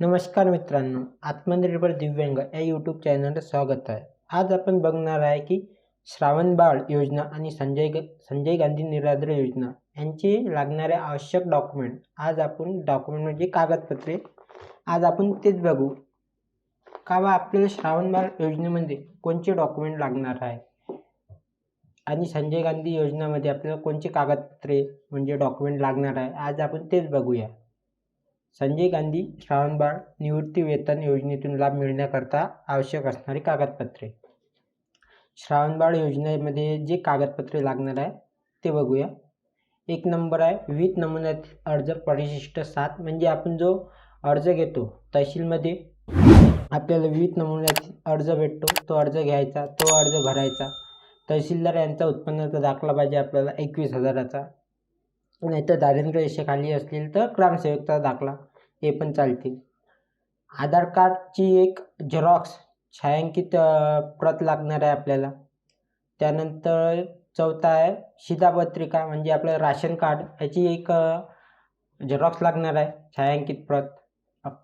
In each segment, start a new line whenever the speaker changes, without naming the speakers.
नमस्कार मित्रांनो आत्मनिर्भर दिव्यांग या यूट्यूब चॅनलला स्वागत आहे. आज आपण बघणार आहे की श्रावण बाळ योजना आणि संजय ग संजय गांधी निराधार योजना यांचे लागणारे आवश्यक डॉक्युमेंट आज आपण डॉक्युमेंट म्हणजे कागदपत्रे. आज आपण तेच बघू. का बा आपल्याला श्रावण बाळ योजनेमध्ये कोणते डॉक्युमेंट लागणार आहे? आणि संजय गांधी योजनामध्ये आपल्याला कोणते कागदपत्रे म्हणजे डॉक्युमेंट लागणार आहे? आज आपण तेच बघूया. संजय गांधी श्रावणबाळ निवृत्तीवेतन योजनेतून लाभ मिळण्याकरता आवश्यक असणारी कागदपत्रे. श्रावणबाळ योजनेमध्ये जे कागदपत्रे लागणार आहे ते बघूया. एक नंबर आहे विविध नमुन्यात अर्ज परिशिष्ट सात. म्हणजे आपण जो अर्ज घेतो तहसीलमध्ये आपल्याला विविध नमुन्यात अर्ज भेटतो. तो अर्ज घ्यायचा तो अर्ज भरायचा. तहसीलदार यांचा उत्पन्नाचा दाखला पाहिजे आपल्याला एकवीस हजाराचा. नाही तर दारिद्र्य रेषेखाली असतील तर ग्रामसेवकचा दाखला. हे पण चालतील. आधार कार्डची एक झेरॉक्स छायांकित प्रत लागणार आहे आपल्याला. त्यानंतर चौथा आहे शिधापत्रिका म्हणजे आपलं राशन कार्ड. याची एक झेरॉक्स लागणार आहे छायांकित प्रत.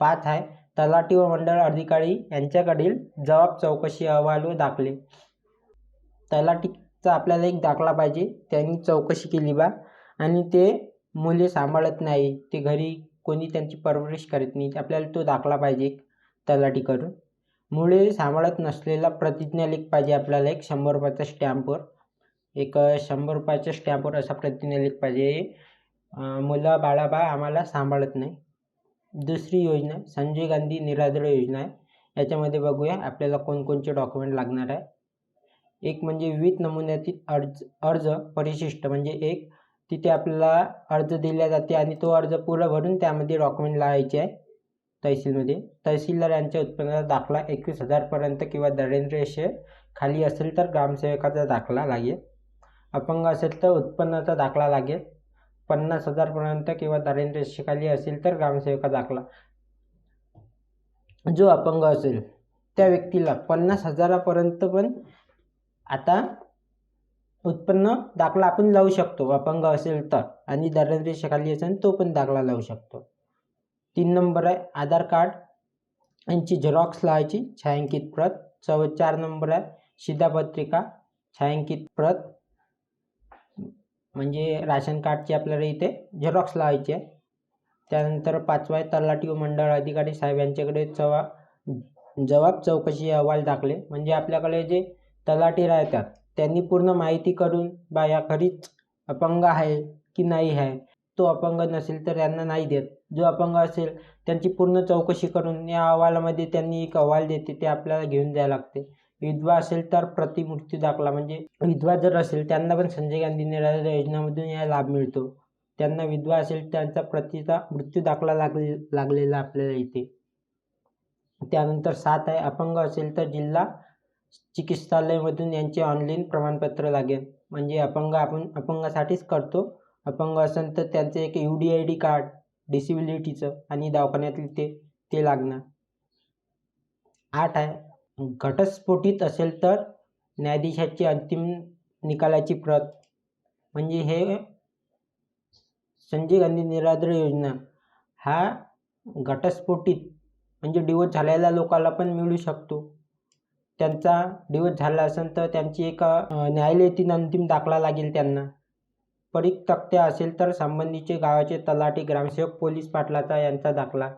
पाच आहे तलाठी व मंडळ अधिकारी यांच्याकडील जबाब चौकशी अहवाल व दाखले. तलाठीचा आपल्याला एक दाखला पाहिजे त्यांनी चौकशी केली बा. आणि ते मुले सांभाळत नाही ते घरी कोणी त्यांची परवरिश करत नाही आपल्याला तो दाखला पाहिजे तलाठीकडून. मुळे सांभाळत नसलेला प्रतिज्ञालेख पाहिजे आपल्याला एक शंभर रुपयाच्या स्टॅम्पवर एक शंभर रुपयाच्या स्टॅम्पवर असा प्रतिज्ञालेख पाहिजे. मुलं बाळाबा आम्हाला सांभाळत नाही. दुसरी योजना संजय गांधी निराधार योजना आहे. याच्यामध्ये बघूया आपल्याला कोणकोणचे डॉक्युमेंट लागणार आहे. एक म्हणजे विविध नमुन्यातील अर्ज अर्ज परिशिष्ट म्हणजे एक तिथे आपल्याला अर्ज दिला जाते आणि तो अर्ज पूर्ण भरून त्यामध्ये डॉक्युमेंट लावायचे आहे तहसीलमध्ये. तहसीलदार यांच्या उत्पन्नाचा दाखला एकवीस हजारपर्यंत किंवा दारिद्र्य रेषे खाली असेल तर ग्रामसेवकाचा दाखला लागेल. अपंग असेल तर उत्पन्नाचा दाखला लागेल. पन्नास हजारपर्यंत किंवा दारिद्र्य रेषेखाली असेल तर ग्रामसेवका दाखला. जो अपंग असेल त्या व्यक्तीला पन्नास हजारापर्यंत पण आता उत्पन्न दाखला आपण लावू शकतो. अपंग असेल तर. आणि दारिद्र्य असेल तो पण दाखला लावू शकतो. तीन नंबर आहे आधार कार्ड. यांची झेरॉक्स लावायची. छायांकित प्रत. चौ चार नंबर आहे शिधापत्रिका छायांकित प्रत. म्हणजे राशन कार्डची आपल्याला इथे झेरॉक्स लावायची आहे. त्यानंतर पाचवा आहे तलाठी व मंडळ अधिकारी साहेब. यांच्याकडे चवा जवाब चौकशी अहवाल दाखले. म्हणजे आपल्याकडे जे तलाठी राहतात त्यांनी पूर्ण माहिती करून बा या खरीच अपंग आहे की नाही आहे? तो अपंग नसेल तर यांना नाही देत. जो अपंग असेल त्यांची पूर्ण चौकशी करून या अहवालामध्ये त्यांनी एक अहवाल देते ते आपल्याला घेऊन द्यावं लागते. विधवा असेल तर प्रतिमृत्यू दाखला. म्हणजे विधवा जर असेल त्यांना पण संजय गांधी निराधार योजनेमधून या लाभ मिळतो. त्यांना विधवा असेल त्यांचा प्रतिचा मृत्यू दाखला लागले लागलेला आपल्याला इथे. त्यानंतर सात आहे अपंग असेल तर जिल्हा चिकित्सालयमधून यांचे ऑनलाईन प्रमाणपत्र लागेल. म्हणजे अपंग आपण अपंगासाठीच करतो. अपंग असेल तर त्यांचं एक U D I D card डिसेबिलिटीचं आणि दवाखान्यातील ते ते लागणार. आठ आहे घटस्फोटीत असेल तर न्यायाधीशाची अंतिम निकालाची प्रत. म्हणजे हे संजय गांधी निराधार योजना. हा घटस्फोटीत म्हणजे डिवोर्स झालेल्या लोकाला पण मिळू शकतो. त्यांचा डिवोर्स झाला असेल तर त्यांची एक न्यायालयातील अंतिम दाखला लागेल त्यांना. परीक तक्त्या असेल तर संबंधीचे गावाचे तलाठी ग्रामसेवक पोलीस पाटलाचा यांचा दाखला.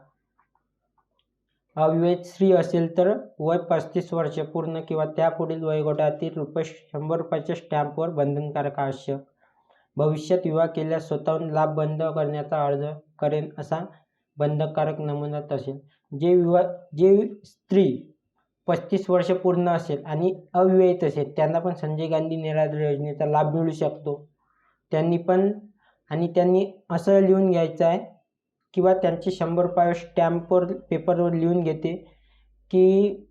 अविवेक स्त्री असेल तर वय पस्तीस वर्ष पूर्ण किंवा त्यापुढील वयोगटातील रुपये शंभर रुपयाच्या स्टॅम्पवर बंधनकारक आवश्यक. भविष्यात विवाह केल्यास स्वतःहून लाभ बंद करण्याचा अर्ज करेन असा बंधनकारक नमुन्यात असेल जे विवाह जे स्त्री पस्तीस वर्ष पूर्ण असेल आणि अविवाहित असेल त्यांना पण संजय गांधी निराधार योजनेचा लाभ मिळू शकतो. त्यांनी पण आणि त्यांनी असं लिहून घ्यायचं आहे किंवा त्यांचे शंभर रुपये स्टॅम्पवर पेपरवर लिहून घेते की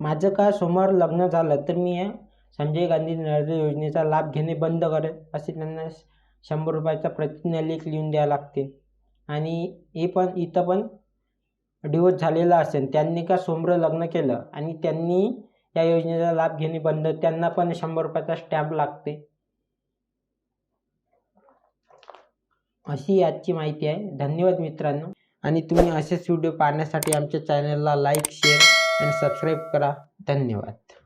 माझं का समोर लग्न झालं तर मी संजय गांधी निराधार योजनेचा लाभ घेणे बंद करेल असे त्यांना शंभर रुपयाचा प्रतिज्ञालेख लिहून द्यावं लागते. आणि हे पण इथं पण डिवोर्स झालेला असेल त्यांनी का सोमरं लग्न केलं? आणि त्यांनी या योजनेचा लाभ घेणे बंद त्यांना पण शंभर रुपयाचा स्टॅम्प लागते. अशी आजची माहिती आहे. धन्यवाद मित्रांनो. आणि तुम्ही असेच व्हिडिओ पाहण्यासाठी आमच्या चॅनलला लाईक शेअर आणि सबस्क्राईब करा. धन्यवाद.